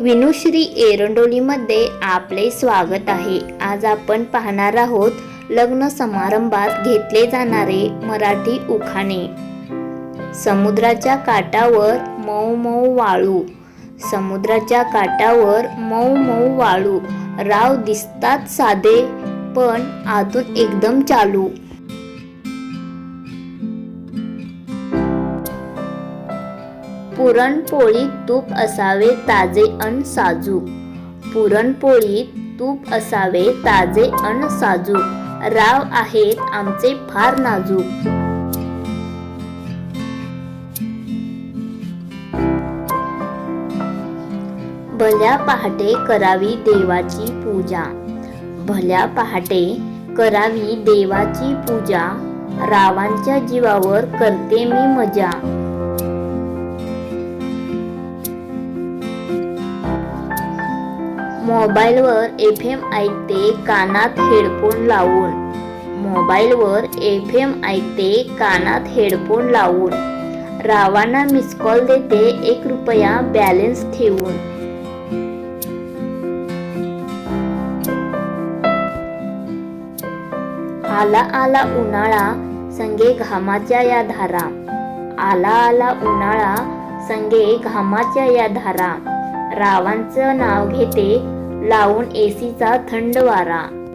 विनुश्री एरंडोलीमध्ये आपले स्वागत आहे. आज आपण पाहणार आहोत लग्न समारंभात घेतले जाणारे मराठी उखाणे. समुद्राच्या काठावर मऊ मऊ वाळू. समुद्राच्या काठावर मऊ मऊ वाळू. राव दिसतात साधे पण आतून एकदम चालू. पुरणपोळीत तूप असावे ताजे अन साजूक पुरणपोळीत तूप असावे ताजे अन साजूक राव आहेत आमचे फार नाजूक. भल्या पहाटे करावी देवाची पूजा. भल्या पहाटे करावी देवाची पूजा. रावांच्या जीवावर करते मी मजा. मोबाईलवर एफ एम ऐकते कानात हेडफोन लावून. मोबाईलवर एफ एम ऐकते कानात हेडफोन लावून. रावांना मिस कॉल देते एक रुपया बॅलन्स ठेवून. आला आला उन्हाळा संगे घामाच्या या धारा. आला आला उन्हाळा संगे घामाच्या या धारा. रावांचं नाव घेते लावून एसीचा थंड वारा.